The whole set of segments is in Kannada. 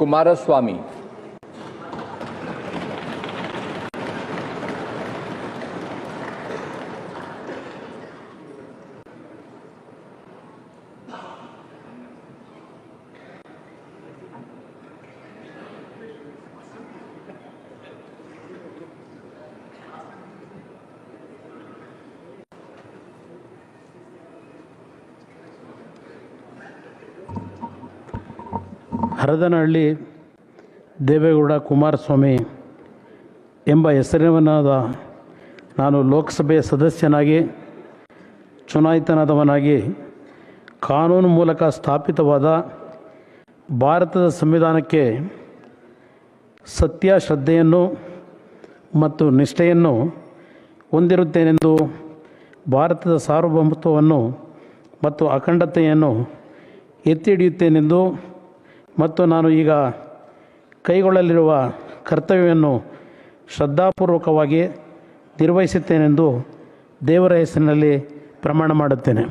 ಕುಮಾರಸ್ವಾಮಿ ಹರದನಹಳ್ಳಿ ದೇವೇಗೌಡ ಕುಮಾರಸ್ವಾಮಿ ಎಂಬ ಹೆಸರಿನವನಾದ ನಾನು ಲೋಕಸಭೆಯ ಸದಸ್ಯನಾಗಿ, ಚುನಾಯಿತನಾದವನಾಗಿ, ಕಾನೂನು ಮೂಲಕ ಸ್ಥಾಪಿತವಾದ ಭಾರತದ ಸಂವಿಧಾನಕ್ಕೆ ಸತ್ಯ ಶ್ರದ್ಧೆಯನ್ನು ಮತ್ತು ನಿಷ್ಠೆಯನ್ನು ಹೊಂದಿರುತ್ತೇನೆಂದು, ಭಾರತದ ಸಾರ್ವಭೌಮತ್ವವನ್ನು ಮತ್ತು ಅಖಂಡತೆಯನ್ನು ಎತ್ತಿ ಹಿಡಿಯುತ್ತೇನೆಂದು ಮತ್ತು ನಾನು ಈಗ ಕೈಗೊಳ್ಳಲಿರುವ ಕರ್ತವ್ಯವನ್ನು ಶ್ರದ್ಧಾಪೂರ್ವಕವಾಗಿ ನಿರ್ವಹಿಸುತ್ತೇನೆಂದು ದೇವರ ಹೆಸರಿನಲ್ಲಿ ಪ್ರಮಾಣ ಮಾಡುತ್ತೇನೆ.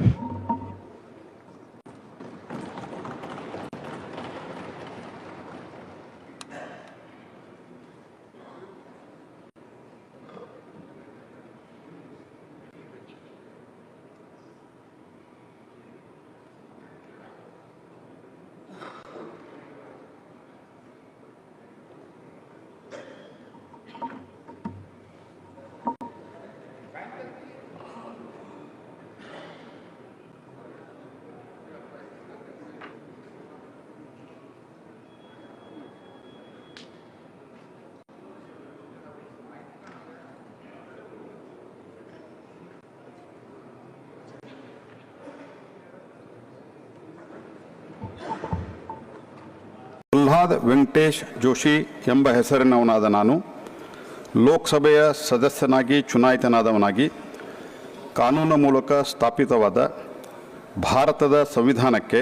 ಪ್ರಹ್ಲಾದ್ ವೆಂಕಟೇಶ್ ಜೋಶಿ ಎಂಬ ಹೆಸರಿನವನಾದ ನಾನು. ಲೋಕಸಭೆಯ ಸದಸ್ಯನಾಗಿ, ಚುನಾಯಿತನಾದವನಾಗಿ, ಕಾನೂನು ಮೂಲಕ ಸ್ಥಾಪಿತವಾದ ಭಾರತದ ಸಂವಿಧಾನಕ್ಕೆ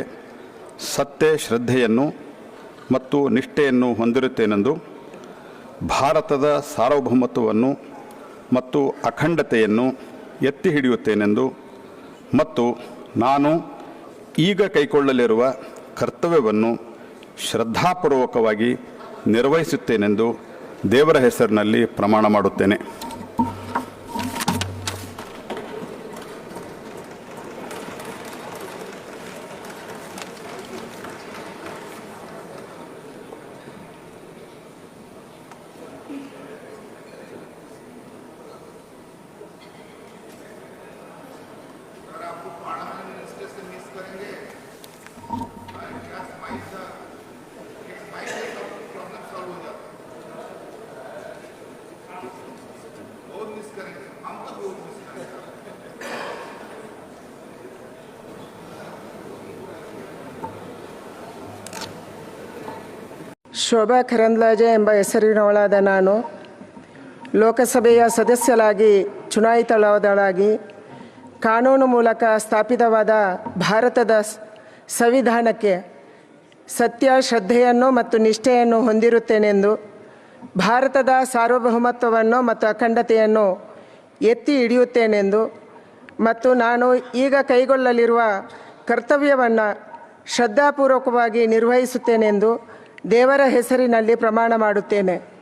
ಸತ್ಯ, ಶ್ರದ್ಧೆಯನ್ನು ಮತ್ತು ನಿಷ್ಠೆಯನ್ನು ಹೊಂದಿರುತ್ತೇನೆಂದು, ಭಾರತದ ಸಾರ್ವಭೌಮತ್ವವನ್ನು ಮತ್ತು ಅಖಂಡತೆಯನ್ನು ಎತ್ತಿ ಹಿಡಿಯುತ್ತೇನೆಂದು ಮತ್ತು ನಾನು ಈಗ ಕೈಗೊಳ್ಳಲಿರುವ ಕರ್ತವ್ಯವನ್ನು ಶ್ರದ್ಧಾಪೂರ್ವಕವಾಗಿ ನಿರ್ವಹಿಸುತ್ತೇನೆಂದು ದೇವರ ಹೆಸರಿನಲ್ಲಿ ಪ್ರಮಾಣ ಮಾಡುತ್ತೇನೆ. ಶೋಭಾ ಕರಂದ್ಲಾಜೆ ಎಂಬ ಹೆಸರಿನವಳಾದ ನಾನು. ಲೋಕಸಭೆಯ ಸದಸ್ಯರಾಗಿ ಚುನಾಯಿತಳಾದಳಾಗಿ, ಕಾನೂನು ಮೂಲಕ ಸ್ಥಾಪಿತವಾದ ಭಾರತದ ಸಂವಿಧಾನಕ್ಕೆ ಸತ್ಯ, ಶ್ರದ್ಧೆಯನ್ನು ಮತ್ತು ನಿಷ್ಠೆಯನ್ನು ಹೊಂದಿರುತ್ತೇನೆಂದು, ಭಾರತದ ಸಾರ್ವಭೌಮತ್ವವನ್ನು ಮತ್ತು ಅಖಂಡತೆಯನ್ನು ಎತ್ತಿ ಹಿಡಿಯುತ್ತೇನೆಂದು ಮತ್ತು ನಾನು ಈಗ ಕೈಗೊಳ್ಳಲಿರುವ ಕರ್ತವ್ಯವನ್ನು ಶ್ರದ್ಧಾಪೂರ್ವಕವಾಗಿ ನಿರ್ವಹಿಸುತ್ತೇನೆಂದು ದೇವರ ಹೆಸರಿನಲ್ಲಿ ಪ್ರಮಾಣ ಮಾಡುತ್ತೇನೆ.